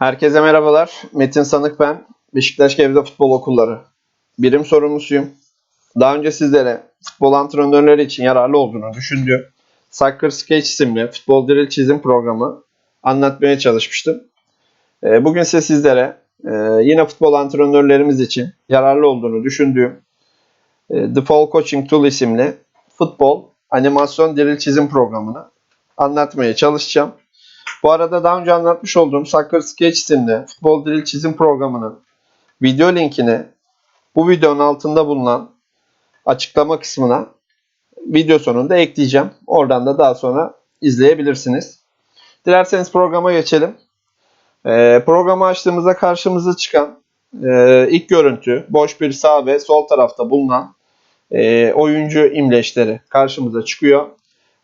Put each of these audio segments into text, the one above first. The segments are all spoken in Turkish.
Herkese merhabalar. Metin Sanık ben. Beşiktaş Gevde Futbol Okulları. Birim sorumlusuyum. Daha önce sizlere futbol antrenörleri için yararlı olduğunu düşündüğüm Soccer Sketch isimli futbol drill çizim programı anlatmaya çalışmıştım. Ee, Bugün ise sizlere e, yine futbol antrenörlerimiz için yararlı olduğunu düşündüğüm e, The Fall Coaching Tool isimli futbol animasyon drill çizim programını anlatmaya çalışacağım. Bu arada daha önce anlatmış olduğum Soccer Sketch isimli futbol drill çizim programının video linkini bu videonun altında bulunan açıklama kısmına video sonunda ekleyeceğim. Oradan da daha sonra izleyebilirsiniz. Dilerseniz programa geçelim. Ee, programı açtığımızda karşımıza çıkan e, ilk görüntü boş bir sağ ve sol tarafta bulunan e, oyuncu imleçleri karşımıza çıkıyor.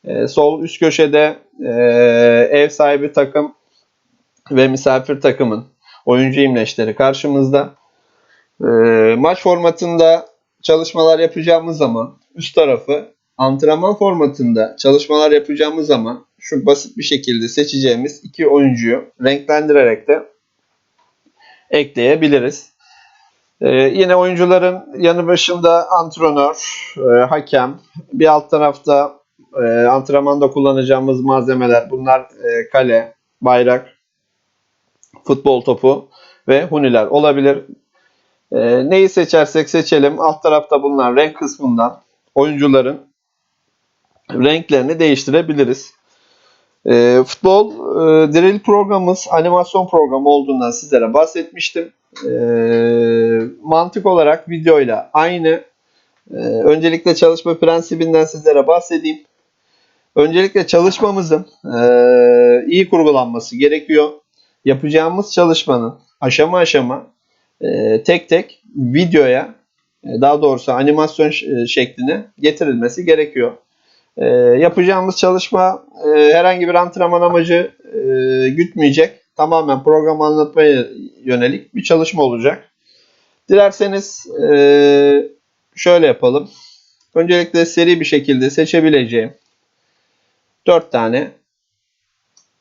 E, sol üst köşede e, ev sahibi takım ve misafir takımın oyuncu imleçleri karşımızda. E, maç formatında çalışmalar yapacağımız zaman üst tarafı antrenman formatında çalışmalar yapacağımız zaman şu basit bir şekilde seçeceğimiz iki oyuncuyu renklendirerek de ekleyebiliriz. Ee, yine oyuncuların yanı başında antrenör, e, hakem, bir alt tarafta e, antrenmanda kullanacağımız malzemeler bunlar e, kale, bayrak, futbol topu ve huniler olabilir. E, neyi seçersek seçelim alt tarafta bulunan renk kısmından oyuncuların renklerini değiştirebiliriz. E, futbol e, drill programımız animasyon programı olduğundan sizlere bahsetmiştim. E, mantık olarak videoyla aynı. E, öncelikle çalışma prensibinden sizlere bahsedeyim. Öncelikle çalışmamızın e, iyi kurgulanması gerekiyor. Yapacağımız çalışmanın aşama aşama e, tek tek videoya e, daha doğrusu animasyon e, şekline getirilmesi gerekiyor. E, yapacağımız çalışma e, herhangi bir antrenman amacı e, gütmeyecek. Tamamen program anlatmaya yönelik bir çalışma olacak. Dilerseniz e, şöyle yapalım. Öncelikle seri bir şekilde seçebileceğim 4 tane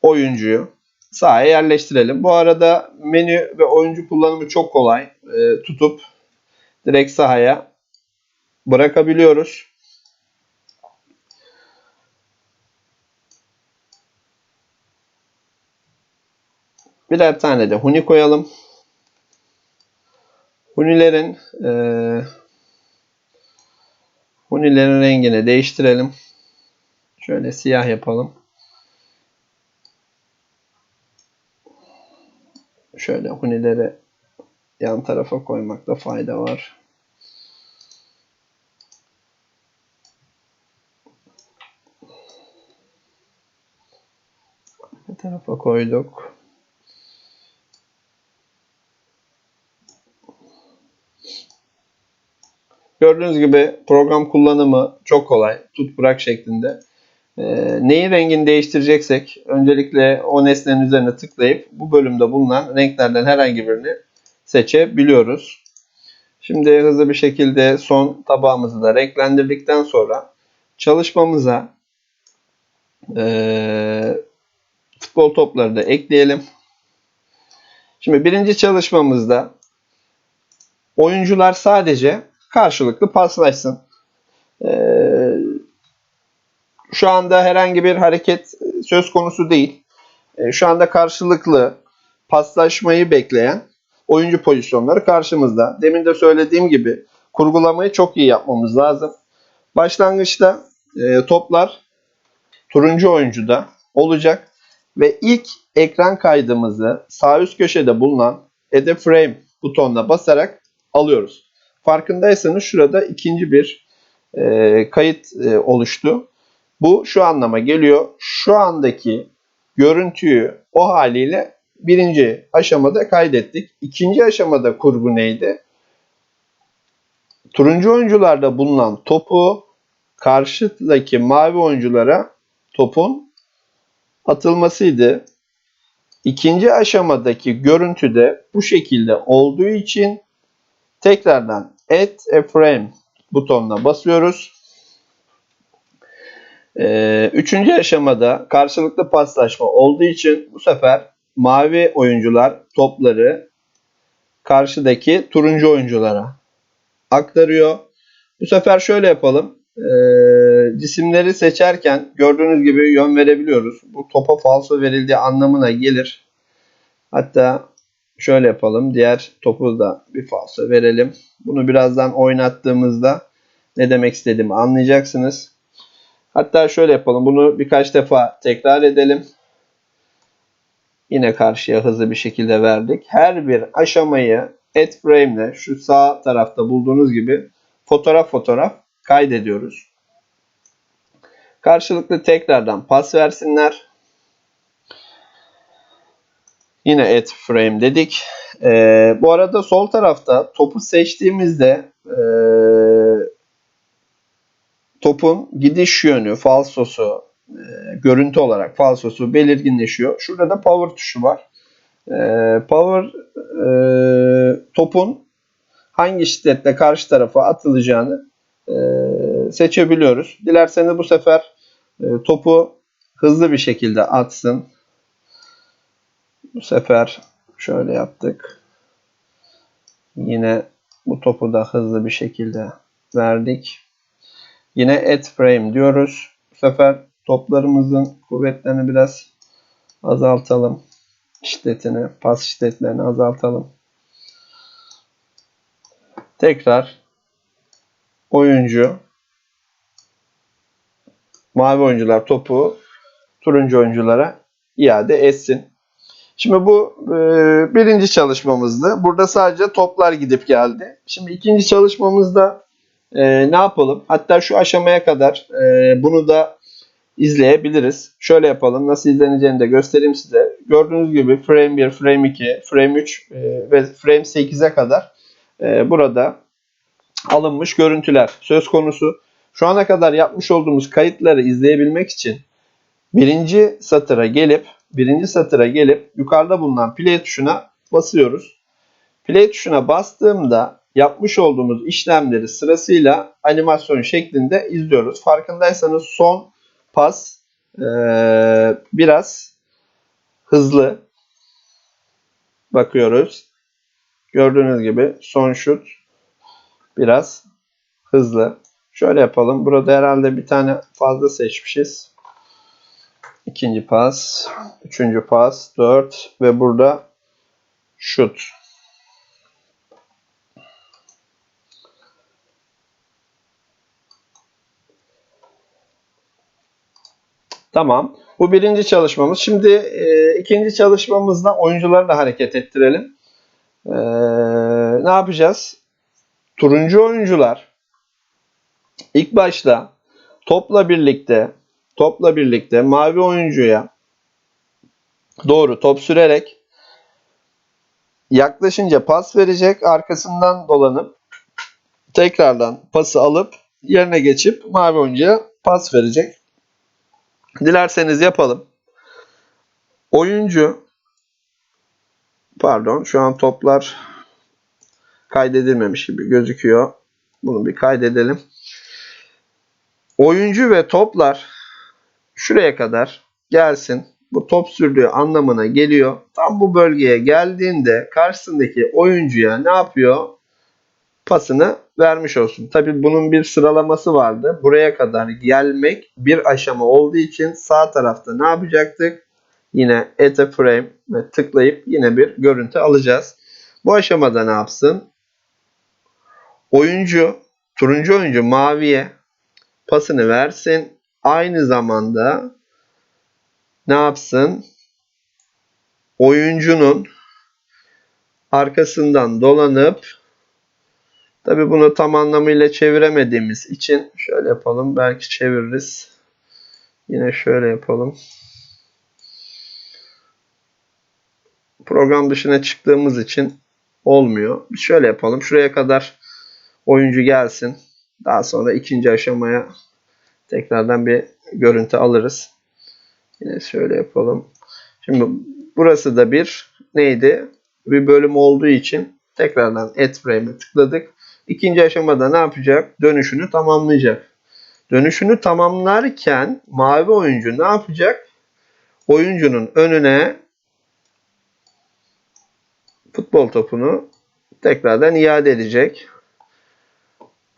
oyuncuyu sahaya yerleştirelim. Bu arada menü ve oyuncu kullanımı çok kolay. E, tutup direkt sahaya bırakabiliyoruz. Birer tane de huni koyalım. Hunilerin e, hunilerin rengini değiştirelim. Şöyle siyah yapalım. Şöyle hunileri yan tarafa koymakta fayda var. Bu tarafa koyduk. Gördüğünüz gibi program kullanımı çok kolay. Tut bırak şeklinde. Ee, neyin rengini değiştireceksek öncelikle o nesnenin üzerine tıklayıp bu bölümde bulunan renklerden herhangi birini seçebiliyoruz. Şimdi hızlı bir şekilde son tabağımızı da renklendirdikten sonra çalışmamıza eee, futbol topları da ekleyelim. Şimdi birinci çalışmamızda oyuncular sadece karşılıklı paslaşsın. Ee, şu anda herhangi bir hareket söz konusu değil. Ee, şu anda karşılıklı paslaşmayı bekleyen oyuncu pozisyonları karşımızda. Demin de söylediğim gibi kurgulamayı çok iyi yapmamız lazım. Başlangıçta e, toplar turuncu oyuncuda olacak ve ilk ekran kaydımızı sağ üst köşede bulunan Add Frame butonuna basarak alıyoruz. Farkındaysanız şurada ikinci bir e, kayıt e, oluştu. Bu şu anlama geliyor. Şu andaki görüntüyü o haliyle birinci aşamada kaydettik. İkinci aşamada kurgu neydi? Turuncu oyuncularda bulunan topu karşıdaki mavi oyunculara topun atılmasıydı. İkinci aşamadaki görüntüde bu şekilde olduğu için tekrardan Add a Frame butonuna basıyoruz. Ee, üçüncü aşamada karşılıklı paslaşma olduğu için bu sefer mavi oyuncular topları karşıdaki turuncu oyunculara aktarıyor. Bu sefer şöyle yapalım. Ee, cisimleri seçerken gördüğünüz gibi yön verebiliyoruz. Bu topa falso verildiği anlamına gelir. Hatta şöyle yapalım. Diğer topu da bir falso verelim. Bunu birazdan oynattığımızda ne demek istediğimi anlayacaksınız. Hatta şöyle yapalım. Bunu birkaç defa tekrar edelim. Yine karşıya hızlı bir şekilde verdik. Her bir aşamayı add frame ile şu sağ tarafta bulduğunuz gibi fotoğraf fotoğraf kaydediyoruz. Karşılıklı tekrardan pas versinler. Yine add frame dedik. Ee, bu arada sol tarafta topu seçtiğimizde e, topun gidiş yönü, falsosu, e, görüntü olarak falsosu belirginleşiyor. Şurada da power tuşu var. E, power e, topun hangi şiddetle karşı tarafa atılacağını e, seçebiliyoruz. Dilerseniz bu sefer e, topu hızlı bir şekilde atsın. Bu sefer şöyle yaptık. Yine bu topu da hızlı bir şekilde verdik. Yine add frame diyoruz. Bu sefer toplarımızın kuvvetlerini biraz azaltalım. Şiddetini, pas şiddetlerini azaltalım. Tekrar oyuncu mavi oyuncular topu turuncu oyunculara iade etsin. Şimdi bu e, birinci çalışmamızdı. Burada sadece toplar gidip geldi. Şimdi ikinci çalışmamızda e, ne yapalım? Hatta şu aşamaya kadar e, bunu da izleyebiliriz. Şöyle yapalım. Nasıl izleneceğini de göstereyim size. Gördüğünüz gibi frame 1, frame 2, frame 3 e, ve frame 8'e kadar e, burada alınmış görüntüler söz konusu. Şu ana kadar yapmış olduğumuz kayıtları izleyebilmek için birinci satıra gelip birinci satıra gelip yukarıda bulunan play tuşuna basıyoruz. Play tuşuna bastığımda yapmış olduğumuz işlemleri sırasıyla animasyon şeklinde izliyoruz. Farkındaysanız son pas e, biraz hızlı bakıyoruz. Gördüğünüz gibi son şut biraz hızlı. Şöyle yapalım. Burada herhalde bir tane fazla seçmişiz. İkinci pas, üçüncü pas, dört ve burada şut. Tamam. Bu birinci çalışmamız. Şimdi e, ikinci çalışmamızda oyuncuları da hareket ettirelim. E, ne yapacağız? Turuncu oyuncular ilk başta topla birlikte topla birlikte mavi oyuncuya doğru top sürerek yaklaşınca pas verecek. Arkasından dolanıp tekrardan pası alıp yerine geçip mavi oyuncuya pas verecek. Dilerseniz yapalım. Oyuncu pardon şu an toplar kaydedilmemiş gibi gözüküyor. Bunu bir kaydedelim. Oyuncu ve toplar şuraya kadar gelsin. Bu top sürdüğü anlamına geliyor. Tam bu bölgeye geldiğinde karşısındaki oyuncuya ne yapıyor? Pasını vermiş olsun. Tabi bunun bir sıralaması vardı. Buraya kadar gelmek bir aşama olduğu için sağ tarafta ne yapacaktık? Yine add a frame ve tıklayıp yine bir görüntü alacağız. Bu aşamada ne yapsın? Oyuncu, turuncu oyuncu maviye pasını versin. Aynı zamanda ne yapsın? Oyuncunun arkasından dolanıp tabi bunu tam anlamıyla çeviremediğimiz için şöyle yapalım. Belki çeviririz. Yine şöyle yapalım. Program dışına çıktığımız için olmuyor. Şöyle yapalım. Şuraya kadar oyuncu gelsin. Daha sonra ikinci aşamaya tekrardan bir görüntü alırız. Yine şöyle yapalım. Şimdi burası da bir neydi? Bir bölüm olduğu için tekrardan add frame'e tıkladık. İkinci aşamada ne yapacak? Dönüşünü tamamlayacak. Dönüşünü tamamlarken mavi oyuncu ne yapacak? Oyuncunun önüne futbol topunu tekrardan iade edecek.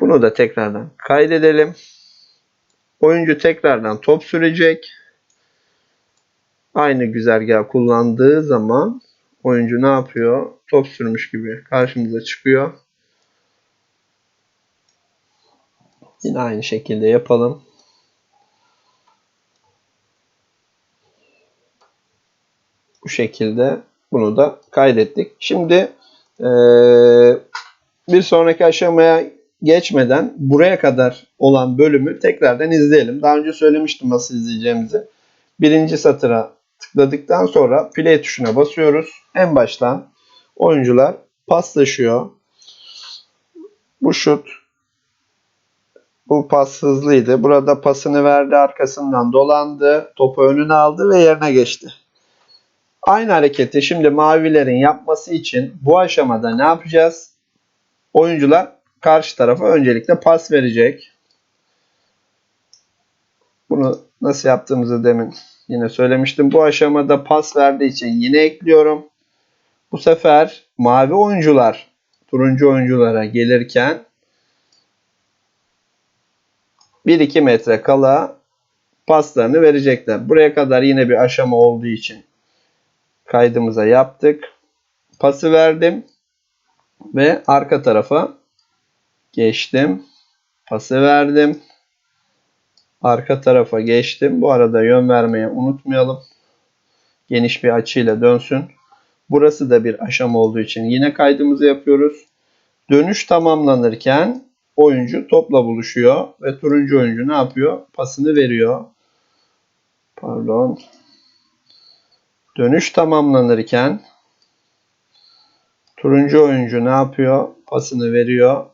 Bunu da tekrardan kaydedelim. Oyuncu tekrardan top sürecek. Aynı güzergah kullandığı zaman oyuncu ne yapıyor? Top sürmüş gibi karşımıza çıkıyor. Yine aynı şekilde yapalım. Bu şekilde bunu da kaydettik. Şimdi eee, bir sonraki aşamaya geçmeden buraya kadar olan bölümü tekrardan izleyelim. Daha önce söylemiştim nasıl izleyeceğimizi. Birinci satıra tıkladıktan sonra play tuşuna basıyoruz. En baştan oyuncular paslaşıyor. Bu şut bu pas hızlıydı. Burada pasını verdi, arkasından dolandı, topu önüne aldı ve yerine geçti. Aynı hareketi şimdi mavilerin yapması için bu aşamada ne yapacağız? Oyuncular karşı tarafa öncelikle pas verecek. Bunu nasıl yaptığımızı demin yine söylemiştim. Bu aşamada pas verdiği için yine ekliyorum. Bu sefer mavi oyuncular turuncu oyunculara gelirken 1-2 metre kala paslarını verecekler. Buraya kadar yine bir aşama olduğu için kaydımıza yaptık. Pası verdim ve arka tarafa geçtim. Pası verdim. Arka tarafa geçtim. Bu arada yön vermeyi unutmayalım. Geniş bir açıyla dönsün. Burası da bir aşama olduğu için yine kaydımızı yapıyoruz. Dönüş tamamlanırken oyuncu topla buluşuyor ve turuncu oyuncu ne yapıyor? Pasını veriyor. Pardon. Dönüş tamamlanırken turuncu oyuncu ne yapıyor? Pasını veriyor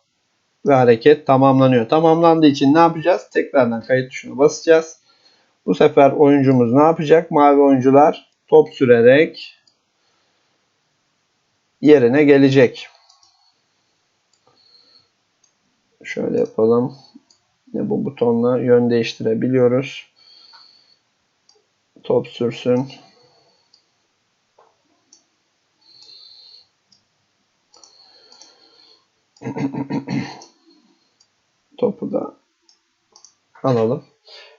ve hareket tamamlanıyor. Tamamlandığı için ne yapacağız? Tekrardan kayıt tuşuna basacağız. Bu sefer oyuncumuz ne yapacak? Mavi oyuncular top sürerek yerine gelecek. Şöyle yapalım. Bu butonla yön değiştirebiliyoruz. Top sürsün. Topu da alalım.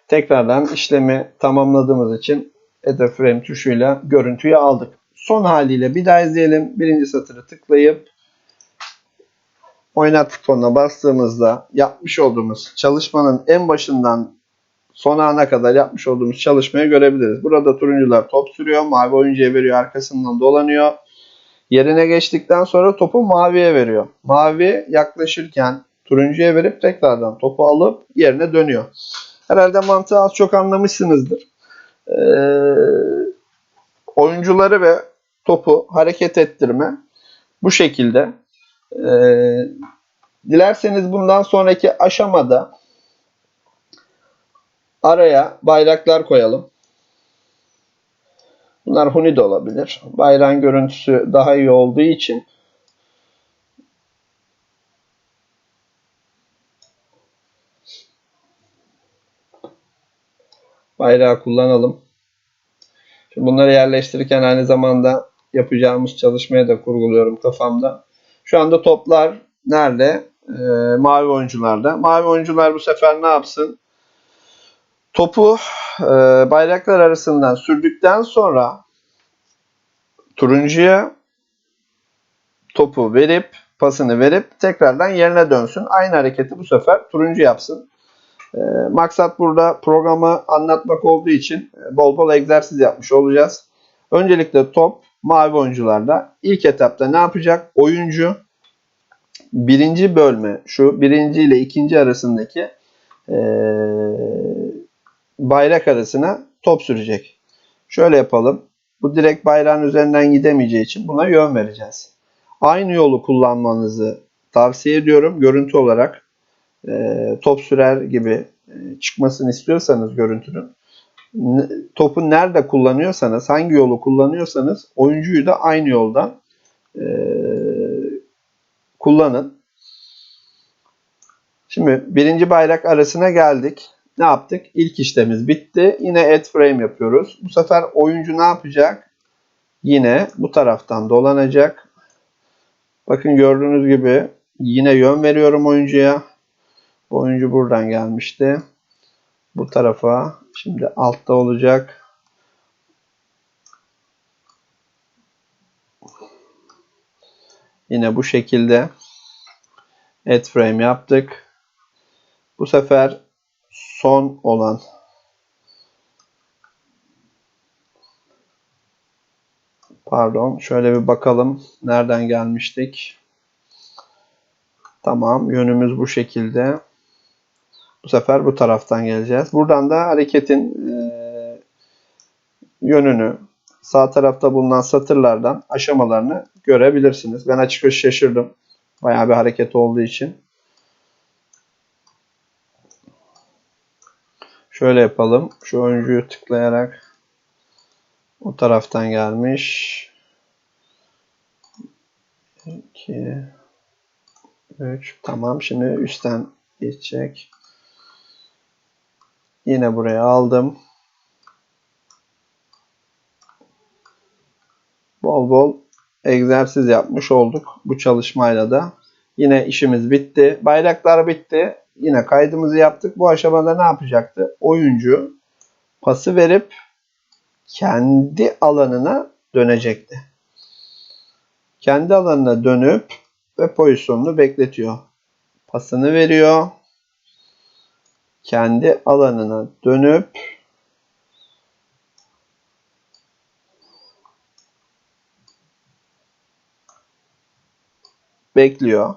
Tekrardan işlemi tamamladığımız için Ether Frame tuşuyla görüntüyü aldık. Son haliyle bir daha izleyelim. Birinci satırı tıklayıp oynat butonuna bastığımızda yapmış olduğumuz çalışmanın en başından son ana kadar yapmış olduğumuz çalışmayı görebiliriz. Burada turuncular top sürüyor. Mavi oyuncuya veriyor. Arkasından dolanıyor. Yerine geçtikten sonra topu maviye veriyor. Mavi yaklaşırken turuncuya verip tekrardan topu alıp yerine dönüyor. Herhalde mantığı az çok anlamışsınızdır. Ee, oyuncuları ve topu hareket ettirme bu şekilde. Ee, dilerseniz bundan sonraki aşamada araya bayraklar koyalım. Bunlar huni de olabilir. Bayrağın görüntüsü daha iyi olduğu için bayrağı kullanalım. Şimdi bunları yerleştirirken aynı zamanda yapacağımız çalışmaya da kurguluyorum kafamda. Şu anda toplar nerede? Ee, mavi oyuncularda. Mavi oyuncular bu sefer ne yapsın? Topu e, bayraklar arasından sürdükten sonra turuncuya topu verip pasını verip tekrardan yerine dönsün. Aynı hareketi bu sefer turuncu yapsın. E, maksat burada programı anlatmak olduğu için bol bol egzersiz yapmış olacağız. Öncelikle top mavi oyuncularda. İlk etapta ne yapacak? Oyuncu birinci bölme şu birinci ile ikinci arasındaki e, bayrak arasına top sürecek. Şöyle yapalım. Bu direkt bayrağın üzerinden gidemeyeceği için buna yön vereceğiz. Aynı yolu kullanmanızı tavsiye ediyorum. Görüntü olarak e, top sürer gibi çıkmasını istiyorsanız görüntünün topu nerede kullanıyorsanız, hangi yolu kullanıyorsanız oyuncuyu da aynı yoldan e, kullanın. Şimdi birinci bayrak arasına geldik. Ne yaptık? İlk işlemimiz bitti. Yine add frame yapıyoruz. Bu sefer oyuncu ne yapacak? Yine bu taraftan dolanacak. Bakın gördüğünüz gibi yine yön veriyorum oyuncuya. Oyuncu buradan gelmişti. Bu tarafa. Şimdi altta olacak. Yine bu şekilde add frame yaptık. Bu sefer son olan Pardon, şöyle bir bakalım nereden gelmiştik. Tamam, yönümüz bu şekilde. Bu sefer bu taraftan geleceğiz. Buradan da hareketin e, yönünü, sağ tarafta bulunan satırlardan aşamalarını görebilirsiniz. Ben açıkçası şaşırdım. Bayağı bir hareket olduğu için. Şöyle yapalım. Şu oyuncuyu tıklayarak o taraftan gelmiş. 2 3 Tamam. Şimdi üstten geçecek. Yine buraya aldım. Bol bol egzersiz yapmış olduk bu çalışmayla da. Yine işimiz bitti. Bayraklar bitti. Yine kaydımızı yaptık. Bu aşamada ne yapacaktı? Oyuncu pası verip kendi alanına dönecekti. Kendi alanına dönüp ve pozisyonunu bekletiyor. Pasını veriyor. Kendi alanına dönüp bekliyor.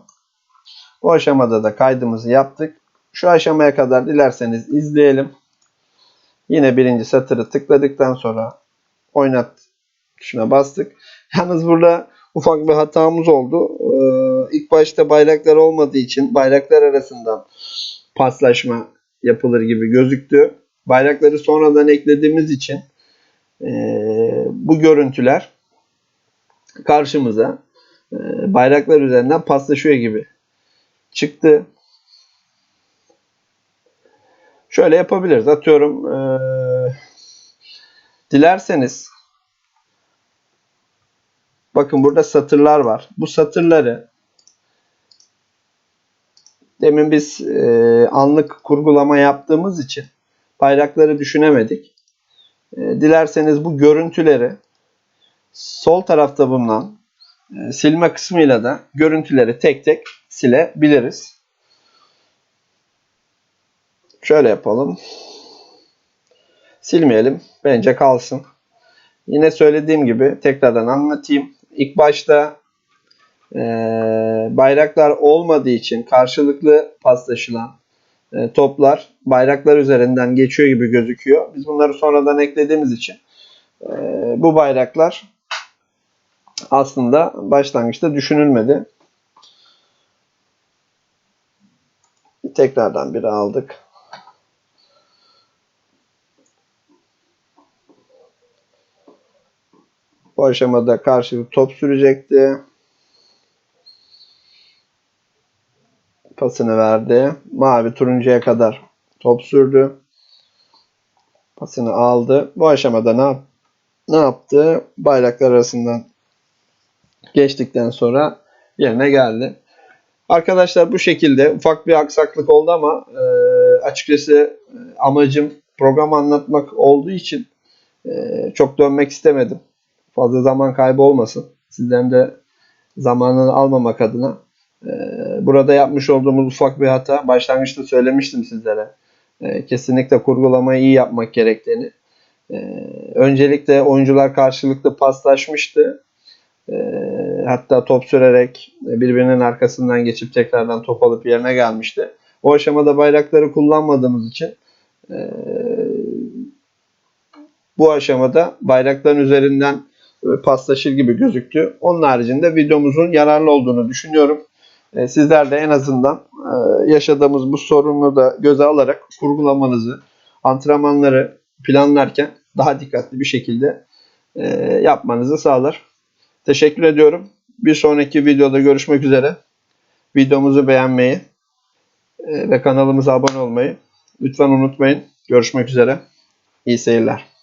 Bu aşamada da kaydımızı yaptık. Şu aşamaya kadar dilerseniz izleyelim. Yine birinci satırı tıkladıktan sonra oynat tuşuna bastık. Yalnız burada ufak bir hatamız oldu. Ee, ilk başta bayraklar olmadığı için bayraklar arasından paslaşma yapılır gibi gözüktü. Bayrakları sonradan eklediğimiz için e, bu görüntüler karşımıza e, bayraklar üzerinden paslaşıyor gibi çıktı. Şöyle yapabiliriz. Atıyorum e, dilerseniz bakın burada satırlar var. Bu satırları demin biz e, anlık kurgulama yaptığımız için bayrakları düşünemedik. E, dilerseniz bu görüntüleri sol tarafta bulunan e, silme kısmıyla da görüntüleri tek tek silebiliriz. Şöyle yapalım. Silmeyelim. Bence kalsın. Yine söylediğim gibi tekrardan anlatayım. İlk başta e, bayraklar olmadığı için karşılıklı paslaşılan e, toplar bayraklar üzerinden geçiyor gibi gözüküyor. Biz bunları sonradan eklediğimiz için e, bu bayraklar aslında başlangıçta düşünülmedi. Tekrardan bir aldık. Bu aşamada karşılık top sürecekti. Pasını verdi. Mavi turuncuya kadar top sürdü. Pasını aldı. Bu aşamada ne, yap ne yaptı? Bayraklar arasından geçtikten sonra yerine geldi. Arkadaşlar bu şekilde ufak bir aksaklık oldu ama e, açıkçası amacım program anlatmak olduğu için e, çok dönmek istemedim fazla zaman kaybı olmasın. Sizden de zamanını almamak adına e, burada yapmış olduğumuz ufak bir hata. Başlangıçta söylemiştim sizlere. E, kesinlikle kurgulamayı iyi yapmak gerektiğini. E, öncelikle oyuncular karşılıklı paslaşmıştı. E, hatta top sürerek birbirinin arkasından geçip tekrardan top alıp yerine gelmişti. O aşamada bayrakları kullanmadığımız için e, bu aşamada bayrakların üzerinden paslaşır gibi gözüktü. Onun haricinde videomuzun yararlı olduğunu düşünüyorum. E, sizler de en azından e, yaşadığımız bu sorunu da göze alarak kurgulamanızı, antrenmanları planlarken daha dikkatli bir şekilde e, yapmanızı sağlar. Teşekkür ediyorum. Bir sonraki videoda görüşmek üzere. Videomuzu beğenmeyi ve kanalımıza abone olmayı lütfen unutmayın. Görüşmek üzere. İyi seyirler.